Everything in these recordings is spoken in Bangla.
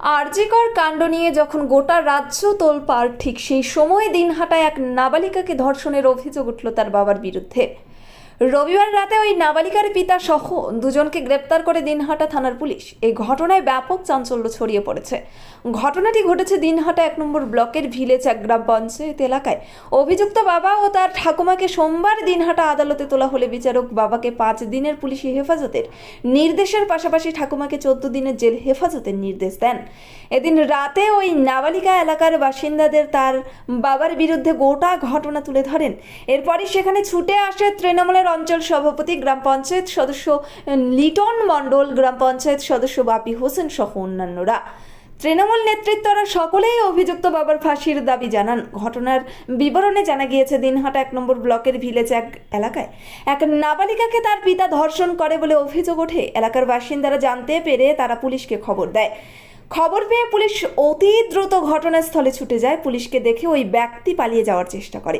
আরজিকর কাণ্ড নিয়ে যখন গোটা রাজ্য তোলপাড়, ঠিক সেই সময় দিনহাটায় এক নাবালিকাকে ধর্ষণের অভিযোগ উঠল তার বাবার বিরুদ্ধে। রবিবার রাতে ওই নাবালিকার পিতা সহ দুজনকে গ্রেপ্তার করে দিনহাটা থানার পুলিশ। এই ঘটনায় ব্যাপক চাঞ্চল্য ছড়িয়ে পড়েছে। ঘটনাটি ঘটেছে দিনহাটা এক নম্বর ব্লকের ভিলেজ এক গ্রাম পঞ্চায়েত এলাকায়। অভিযুক্ত বাবা ও তার ঠাকুমাকে সোমবার দিনহাটা আদালতে তোলা হলে বিচারক বাবাকে পাঁচ দিনের পুলিশি হেফাজতের নির্দেশের পাশাপাশি ঠাকুমাকে চোদ্দ দিনের জেল হেফাজতের নির্দেশ দেন। এদিন রাতে ওই নাবালিকা এলাকার বাসিন্দাদের তার বাবার বিরুদ্ধে গোটা ঘটনা তুলে ধরেন। এরপরই সেখানে ছুটে আসে তৃণমূলের অঞ্চল সভাপতি গ্রাম পঞ্চায়েত সদস্য লিটন মণ্ডল, গ্রাম পঞ্চায়েত সদস্য বাপি হোসেন সহ অন্যান্যরা। তৃণমূল নেতৃত্বরা সকলেই অভিযুক্ত বাবার ফাঁসির দাবি জানান। ঘটনার বিবরণে জানা গিয়েছে, দিনহাটা এক নম্বর ব্লকের ভিলেজ এক এলাকায় এক নাবালিকাকে তার পিতা ধর্ষণ করে বলে অভিযোগ ওঠে। এলাকার বাসিন্দারা জানতে পেরে তারা পুলিশকে খবর দেয়। খবর পেয়ে পুলিশ অতি দ্রুত ঘটনাস্থলে ছুটে যায়। পুলিশকে দেখে ওই ব্যক্তি পালিয়ে যাওয়ার চেষ্টা করে।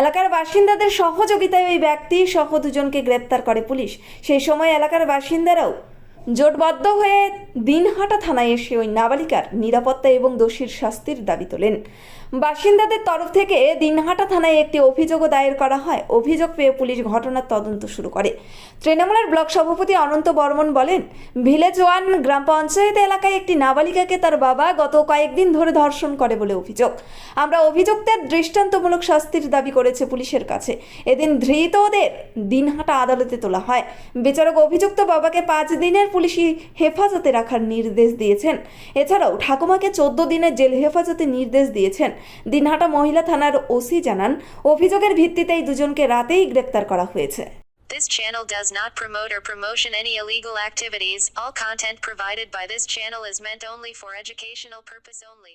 এলাকার বাসিন্দাদের সহযোগিতায় ওই ব্যক্তি সহ দুজনকে গ্রেপ্তার করে পুলিশ। সেই সময় এলাকার বাসিন্দারাও জোটবদ্ধ হয়ে দিনহাটা থানায় এসে ওই নাবালিকার নিরাপত্তা এবং দোষীর শাস্তির দাবি তোলেন। বাসিন্দাদের তরফ থেকে দিনহাটা থানায় একটি অভিযোগও দায়ের করা হয়। অভিযোগ পেয়ে পুলিশ ঘটনার তদন্ত শুরু করে। তৃণমূলের ব্লক সভাপতি অনন্ত বর্মন বলেন, ভিলেজ ওয়ান গ্রাম পঞ্চায়েত এলাকায় একটি নাবালিকাকে তার বাবা গত কয়েকদিন ধরে ধর্ষণ করে বলে অভিযোগ। আমরা অভিযুক্তের দৃষ্টান্তমূলক শাস্তির দাবি করেছে পুলিশের কাছে। এদিন ধৃতদের দিনহাটা আদালতে তোলা হয়। বিচারক অভিযুক্ত বাবাকে পাঁচ দিনের পুলিশি হেফাজতে রাখার নির্দেশ দিয়েছেন এছাড়াও ঠাকুমাকে চোদ্দ দিনের জেল হেফাজতে নির্দেশ দিয়েছেন দিনহাটা মহিলা থানার ওসি জানান অভিযোগের ভিত্তিতে এই দুজনকে রাতেই গ্রেপ্তার করা হয়েছে This channel does not promote or promotion any illegal activities. All content provided by this channel is meant only for educational purpose only.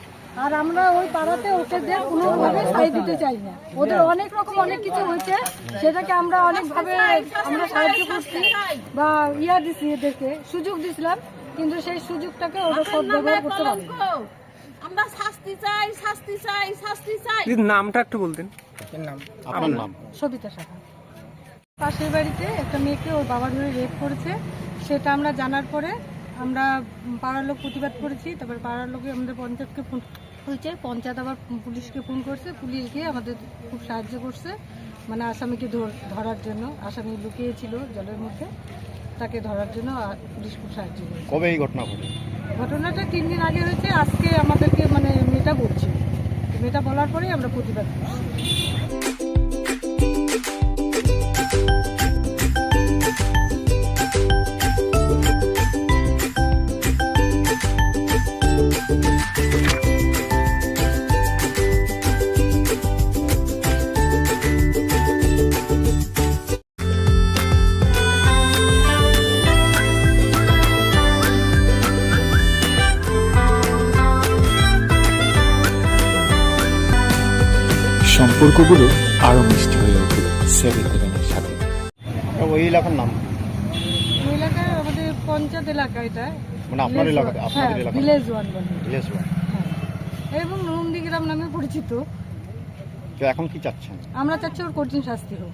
আর আমরা ওই পাড়াতে ওকে দিয়ে কোনোভাবে সাই দিতে চাই না। ওদের অনেক রকম অনেক কিছু হয়েছে সেটাকে আমরা অনেকভাবে আমরা সাহায্য করছি বা ইয়া দিছি এদেরকে সুযোগ দিছিলাম কিন্তু সেই সুযোগটাকে ওরা সদ্ব্যবহার করতে পারে আমরা শাস্তি চাই শাস্তি চাই শাস্তি চাই। নামটা একটু বলতেন। আপনার নাম? সবিতা শাখা পাশের বাড়িতে একটা মেয়েকে ওর বাবার ধরে রেপ করেছে সেটা আমরা জানার পরে আমরা পাড়ার লোক প্রতিবাদ করেছি তারপর পাড়ার লোকে আমাদের পঞ্চায়েতকে ফোন হয়েছে পঞ্চায়েত আবার পুলিশকে ফোন করছে পুলিশ গিয়ে আমাদের খুব সাহায্য করছে মানে আসামিকে ধর- ধরার জন্য। আসামি লুকিয়েছিল জলের মধ্যে তাকে ধরার জন্য আর পুলিশ খুব সাহায্য করেছে। কবে এই ঘটনা ঘটে? ঘটনাটা তিন দিন আগে হয়েছে আজকে আমাদেরকে মানে মেয়েটা বলছে। মেয়েটা বলার পরেই আমরা প্রতিবাদ করছি। সম্পর্কগুলো আরও মিষ্টি হয়ে উঠবে সেভেন ইলেভেনের সাথে ওই এলাকার নাম এলাকায় আমাদের পঞ্চায়েত এলাকা এটা মানে আপনার এলাকাতে, আপনাদের হ্যাঁ, এলাকাতে। village বলে। Village one. হ্যাঁ। এবং নন্দীগ্রাম নামে পরিচিত তো এখন কি চাচ্ছেন আমরা চাচ্ছি ওর কঠিন শাস্তি হোক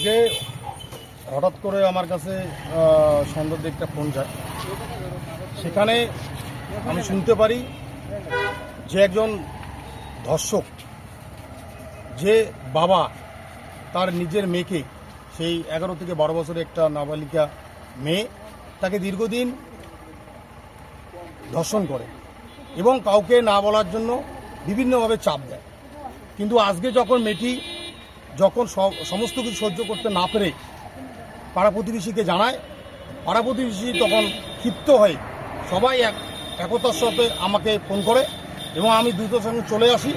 আজকে হঠাৎ করে আমার কাছে সন্ধ্যার দিকটা ফোন যায়। সেখানে আমি শুনতে পারি যে একজন ধর্ষক, যে বাবা তার নিজের মেয়েকে, সেই এগারো থেকে বারো বছরের একটা নাবালিকা মেয়ে তাকে দীর্ঘদিন ধর্ষণ করে এবং কাউকে না বলার জন্য বিভিন্নভাবে চাপ দেয়। কিন্তু আজকে যখন মেয়েটি যখন সমস্ত কিছু সহ্য করতে না পেরে পাড়া প্রতিবেশীকে জানায়, পাড়া প্রতিবেশী তখন ক্ষিপ্ত হয়ে সবাই এক একতার সাথে আমাকে ফোন করে এবং আমি দ্রুত সঙ্গে চলে আসি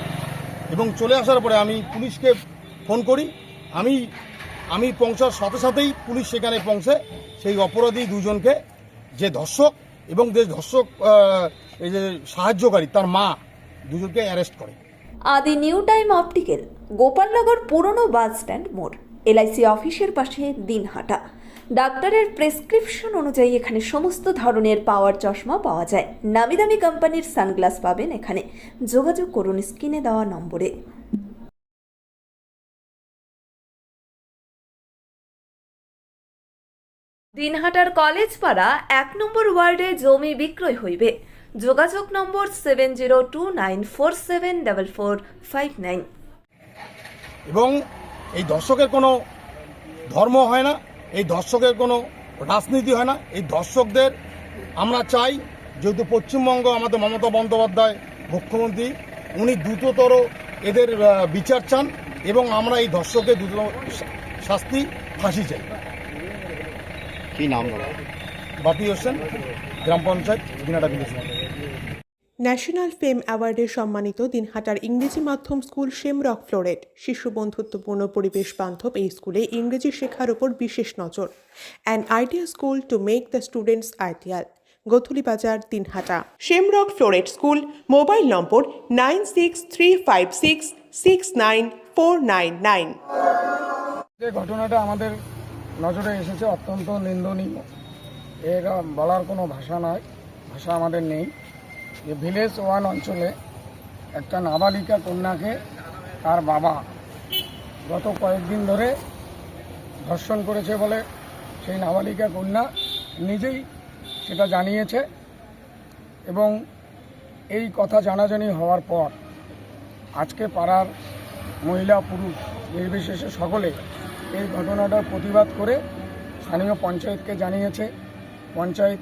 এবং চলে আসার পরে আমি পুলিশকে ফোন করি। আমি আমি পৌঁছার সাথে সাথেই পুলিশ সেখানে পৌঁছে সেই অপরাধী দুজনকে যে ধর্ষক এবং যে ধর্ষক এই যে সাহায্যকারী, তার মা দুজনকে অ্যারেস্ট করে। আদি নিউ টাইম অপটিক্যাল গোপালনগর পুরনো বাস স্ট্যান্ড মোড়, এলআইসি অফিসের পাশে দিনহাটা। ডাক্তারের প্রেসক্রিপশন অনুযায়ী এখানে সমস্ত ধরনের পাওয়ার চশমা পাওয়া যায়। নামি দামি কোম্পানির সানগ্লাস পাবেন এখানে। যোগাযোগ করুন স্ক্রিনে দেওয়া নম্বরে। দিনহাটার কলেজ পাড়া এক নম্বর ওয়ার্ডে জমি বিক্রয় হইবে। যোগাযোগ number seven zero two nine four seven double four five nine. এবং এই দর্শকের কোনো ধর্ম হয় না এই দর্শকের কোনো রাজনীতি হয় না এই দর্শকদের আমরা চাই যেহেতু পশ্চিমবঙ্গ আমাদের মমতা বন্দ্যোপাধ্যায় মুখ্যমন্ত্রী উনি দ্রুততর এদের বিচার চান এবং আমরা এই দর্শকের দ্রুত শাস্তি ফাঁসি চাই। কি নাম বাপি হোসেন গ্রাম panchayat Dinhata village national fame অ্যাওয়ার্ডে সম্মানিত দিনহাটার ইংরেজি মাধ্যম স্কুল শেমরক ফ্লোরেট শিশু বন্ধুত্বপূর্ণ পরিবেশ বান্ধব এই স্কুলে ইংরেজি শেখার উপর বিশেষ নজর। An idea school to make the students ideal Godhuli Bazar Dinhata. Shamrock Floret school, mobile number nine six three five six six nine four nine nine. যে ঘটনাটা আমাদের নজরে এসেছে অত্যন্ত নিন্দনীয়। এর বলার কোনো ভাষা নয় ভাষা আমাদের নেই। যে ভিলেজ ওয়ান অঞ্চলে একটা নাবালিকা কন্যাকে তার বাবা গত কয়েকদিন ধরে ধর্ষণ করেছে বলে সেই নাবালিকা কন্যা নিজেই সেটা জানিয়েছে এবং এই কথা জানাজানি হওয়ার পর আজকে পাড়ার মহিলা পুরুষ নির্বিশেষে সকলে এই ঘটনাটার প্রতিবাদ করে স্থানীয় পঞ্চায়েতকে জানিয়েছে। পঞ্চায়েত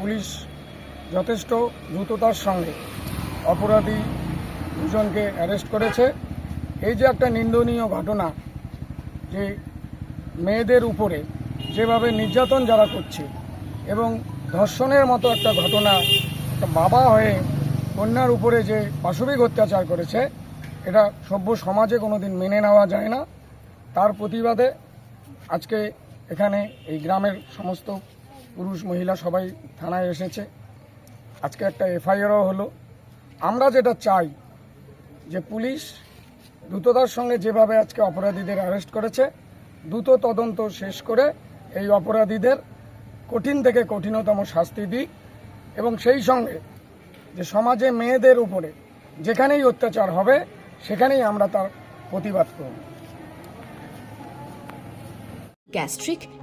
পুলিশ যথেষ্ট দ্রুততার সঙ্গে অপরাধী দুজনকে অ্যারেস্ট করেছে। এই যে একটা নিন্দনীয় ঘটনা যে মেয়েদের উপরে যেভাবে নির্যাতন যারা করছে এবং ধর্ষণের মতো একটা ঘটনা, একটা বাবা হয়ে কন্যার উপরে যে পাশবিক অত্যাচার করেছে, এটা সভ্য সমাজে কোনো দিন মেনে নেওয়া যায় না। তার প্রতিবাদে আজকে এখানে এই গ্রামের সমস্ত পুরুষ মহিলা সবাই থানায় এসেছে। আজকে একটা এফআইআরও হলো। আমরা যেটা চাই যে পুলিশ দ্রুততার সঙ্গে যেভাবে আজকে অপরাধীদের অ্যারেস্ট করেছে, দ্রুত তদন্ত শেষ করে এই অপরাধীদের কঠিন থেকে কঠিনতম শাস্তি দিক এবং সেই সঙ্গে যে সমাজে মেয়েদের উপরে যেখানেই অত্যাচার হবে, সেখানেই আমরা তার প্রতিবাদ করব। Gastric